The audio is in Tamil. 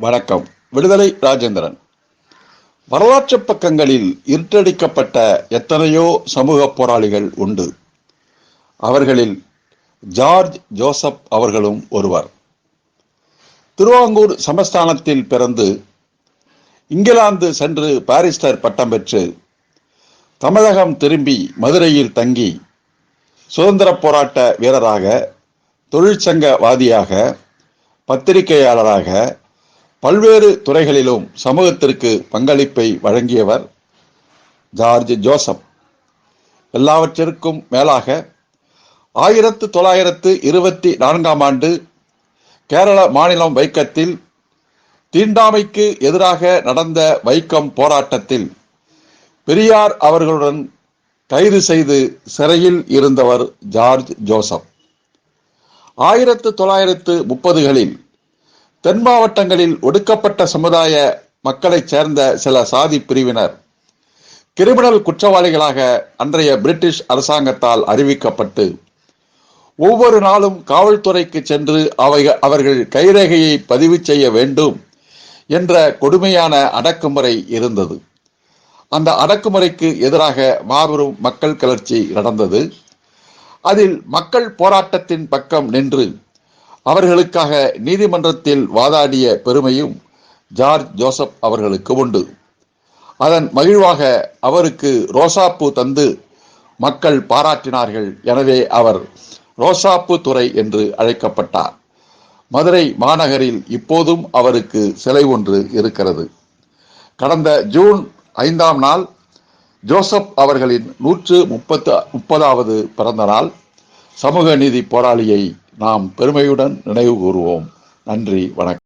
வணக்கம். விடுதலை ராஜேந்திரன். வரலாற்று பக்கங்களில் இருட்டடிக்கப்பட்ட எத்தனையோ சமூக போராளிகள் உண்டு. அவர்களில் ஜார்ஜ் ஜோசப் அவர்களும் ஒருவர். திருவாங்கூர் சமஸ்தானத்தில் பிறந்து இங்கிலாந்து சென்று பாரிஸ்டர் பட்டம் பெற்று தமிழகம் திரும்பி மதுரையில் தங்கி சுதந்திர போராட்ட வீரராக தொழிற்சங்கவாதியாக பத்திரிகையாளராக பல்வேறு துறைகளிலும் சமூகத்திற்கு பங்களிப்பை வழங்கியவர் ஜார்ஜ் ஜோசப். எல்லாவற்றிற்கும் மேலாக ஆயிரத்து தொள்ளாயிரத்து இருபத்தி நான்காம் ஆண்டு கேரள மாநிலம் வைக்கத்தில் தீண்டாமைக்கு எதிராக நடந்த வைக்கம் போராட்டத்தில் பெரியார் அவர்களுடன் கைது செய்து சிறையில் இருந்தவர் ஜார்ஜ் ஜோசப். ஆயிரத்து தொள்ளாயிரத்து முப்பதுகளில் தென் மாவட்டங்களில் ஒடுக்கப்பட்ட சமுதாய மக்களைச் சேர்ந்த சில சாதி பிரிவினர். கிரிமினல் குற்றவாளிகளாக அன்றைய பிரிட்டிஷ் அரசாங்கத்தால் அறிவிக்கப்பட்டு ஒவ்வொரு நாளும் காவல்துறைக்கு சென்று அவை அவர்கள் கைரேகையை பதிவு செய்ய வேண்டும் என்ற கொடுமையான அடக்குமுறை இருந்தது. அந்த அடக்குமுறைக்கு எதிராக மாபெரும் மக்கள் கிளர்ச்சி நடந்தது. அதில் மக்கள் போராட்டத்தின் பக்கம் நின்று அவர்களுக்காக நீதிமன்றத்தில் வாதாடிய பெருமையும் ஜார்ஜ் ஜோசப் அவர்களுக்கு உண்டு. அதன் மகிழ்வாக அவருக்கு ரோசாப்பூ தந்து மக்கள் பாராட்டினார்கள் எனவே அவர் ரோசாப்பு துறை என்று அழைக்கப்பட்டார். மதுரை மாநகரில் இப்போதும் அவருக்கு சிலை ஒன்று இருக்கிறது. கடந்த ஜூன் ஐந்தாம் நாள் ஜோசப் அவர்களின் நூற்று முப்பத்து முப்பதாவது பிறந்த நாள் சமூக நீதி போராளியை நாம் பெருமையுடன் நினைவு கூறுவோம். நன்றி வணக்கம்.